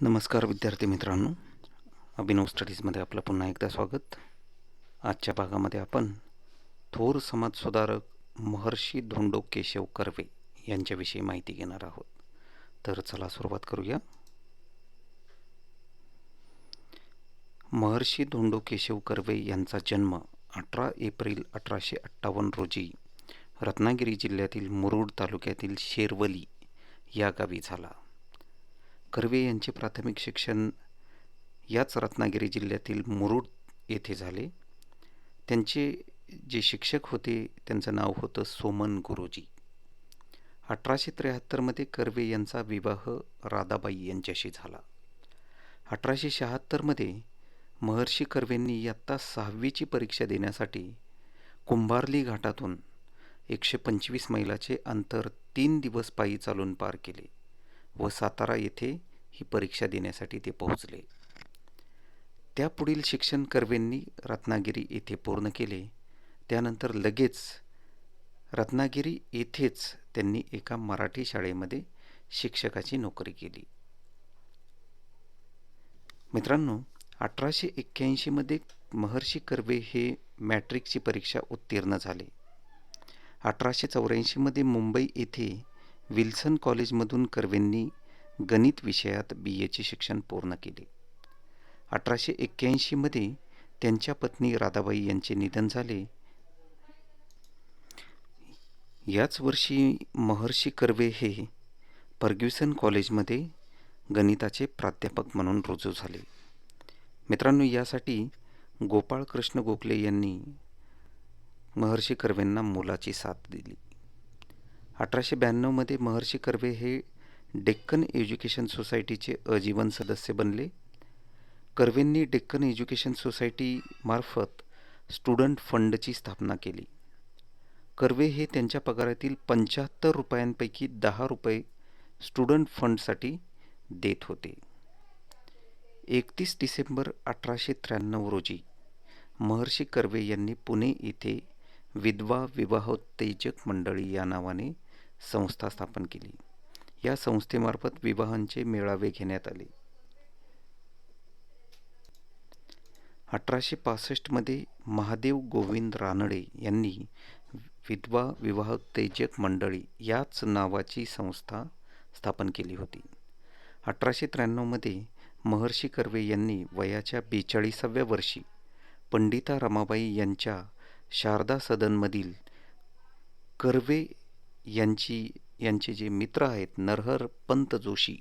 नमस्कार विद्यार्थी मित्रांनो. अभिनव स्टडीजमध्ये आपलं पुन्हा एकदा स्वागत. आजच्या भागामध्ये आपण थोर समाजसुधारक महर्षी धोंडो केशव कर्वे यांच्याविषयी माहिती घेणार आहोत. तर चला सुरुवात करूया. महर्षी धोंडो केशव कर्वे यांचा जन्म अठरा एप्रिल अठराशे अठ्ठावन्न रोजी रत्नागिरी जिल्ह्यातील मुरुड तालुक्यातील शेरवली या गावी झाला. कर्वे यांचे प्राथमिक शिक्षण याच रत्नागिरी जिल्ह्यातील मुरुड येथे झाले. त्यांचे जे शिक्षक होते त्यांचं नाव होतं सोमन गुरुजी. अठराशे त्र्याहत्तरमध्ये कर्वे यांचा विवाह राधाबाई यांच्याशी झाला. अठराशे शहात्तरमध्ये महर्षी कर्वेंनी इयत्ता सहावीची परीक्षा देण्यासाठी कुंभारली घाटातून एकशे पंचवीस मैलाचे अंतर तीन दिवस पायी चालून पार केले व सातारा येथे ही परीक्षा देण्यासाठी ते पोहोचले. त्यापुढील शिक्षण कर्वेंनी रत्नागिरी येथे पूर्ण केले. त्यानंतर लगेच रत्नागिरी येथेच त्यांनी एका मराठी शाळेमध्ये शिक्षकाची नोकरी केली. मित्रांनो अठराशे एक्क्याऐंशीमध्ये महर्षी कर्वे हे मॅट्रिकची परीक्षा उत्तीर्ण झाले. अठराशे चौऱ्याऐंशीमध्ये मुंबई येथे विल्सन कॉलेजमधून कर्वेंनी गणित विषयात बी एचे शिक्षण पूर्ण केले. अठराशे एक्क्याऐंशीमध्ये त्यांच्या पत्नी राधाबाई यांचे निधन झाले. याच वर्षी महर्षी कर्वे हे फर्ग्युसन कॉलेजमध्ये गणिताचे प्राध्यापक म्हणून रुजू झाले. मित्रांनो यासाठी गोपाळकृष्ण गोखले यांनी महर्षी कर्वेंना मोलाची साथ दिली. अठराशे ब्याण्णवमध्ये महर्षी कर्वे हे डेक्कन एज्युकेशन सोसायटीचे अजीवन सदस्य बनले. कर्वेंनी डेक्कन एज्युकेशन सोसायटीमार्फत स्टुडंट फंडची स्थापना केली. कर्वे हे त्यांच्या पगारातील पंच्याहत्तर रुपयांपैकी दहा रुपये स्टुडंट फंडसाठी देत होते. एकतीस डिसेंबर अठराशे त्र्याण्णव रोजी महर्षी कर्वे यांनी पुणे येथे विधवा विवाहोत्तेजक मंडळी या नावाने संस्था स्थापन केली. या संस्थेमार्फत विवाहांचे मेळावे घेण्यात आले. अठराशे पासष्टमध्ये महादेव गोविंद रानडे यांनी विधवा विवाहोत्तेजक मंडळी याच नावाची संस्था स्थापन केली होती. अठराशे त्र्याण्णवमध्ये महर्षी कर्वे यांनी वयाच्या बेचाळीसाव्या वर्षी पंडिता रमाबाई यांच्या शारदा सदनमधील कर्वे यांची यांचे जे मित्र आहेत नरहर पंत जोशी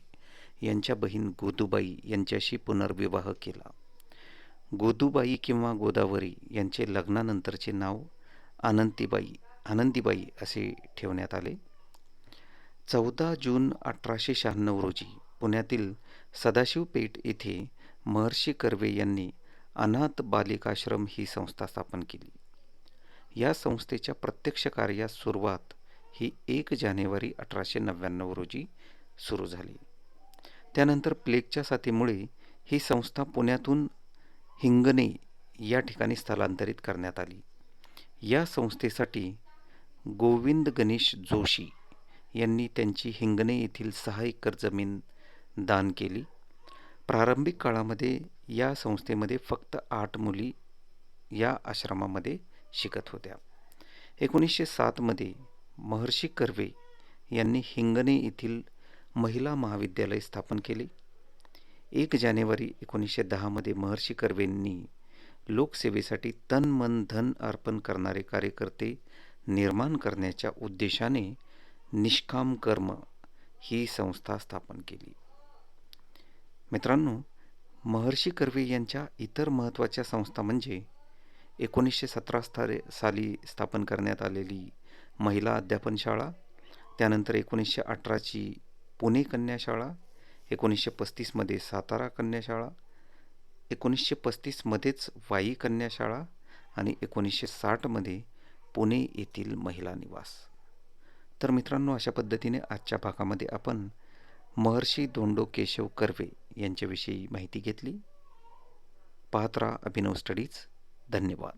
यांच्या बहीण गोदूबाई यांच्याशी पुनर्विवाह केला. गोदूबाई किंवा गोदावरी यांचे लग्नानंतरचे नाव आनंतीबाई आनंदीबाई असे ठेवण्यात आले. चौदा जून अठराशे शहाण्णव रोजी पुण्यातील सदाशिवपेठ येथे महर्षी कर्वे यांनी अनाथ बालिकाश्रम ही संस्था स्थापन केली. या संस्थेच्या प्रत्यक्ष कार्यास सुरुवात ही एक जानेवारी अठराशे नव्याण्णव रोजी सुरू झाली. त्यानंतर प्लेगच्या साथीमुळे ही संस्था पुण्यातून हिंगणे या ठिकाणी स्थलांतरित करण्यात आली. या संस्थेसाठी गोविंद गणेश जोशी यांनी त्यांची हिंगणे येथील सहा एकर जमीन दान केली. प्रारंभिक काळामध्ये या संस्थेमध्ये फक्त आठ मुली या आश्रमामध्ये शिकत होत्या. एकोणीसशे सातमध्ये महर्षी कर्वे यांनी हिंगणे येथील महिला महाविद्यालय स्थापन केले. एक जानेवारी एकोणीसशे दहामध्ये महर्षी कर्वेंनी लोकसेवेसाठी तन मन धन अर्पण करणारे कार्यकर्ते निर्माण करण्याच्या उद्देशाने निष्काम कर्म ही संस्था स्थापन केली. मित्रांनो महर्षी कर्वे यांच्या इतर महत्त्वाच्या संस्था म्हणजे एकोणीसशे सतरा साली स्थापन करण्यात आलेली महिला अध्यापन शाळा त्यानंतर एकोणीसशे अठराची पुणे कन्याशाळा एकोणीसशे पस्तीसमध्ये सातारा कन्याशाळा एकोणीसशे पस्तीसमध्येच वाई कन्याशाळा आणि एकोणीसशे साठमध्ये पुणे येथील महिला निवास. तर मित्रांनो अशा पद्धतीने आजच्या भागामध्ये आपण महर्षी धोंडो केशव कर्वे यांच्याविषयी माहिती घेतली. पाहत राहा अभिनव स्टडीज. धन्यवाद.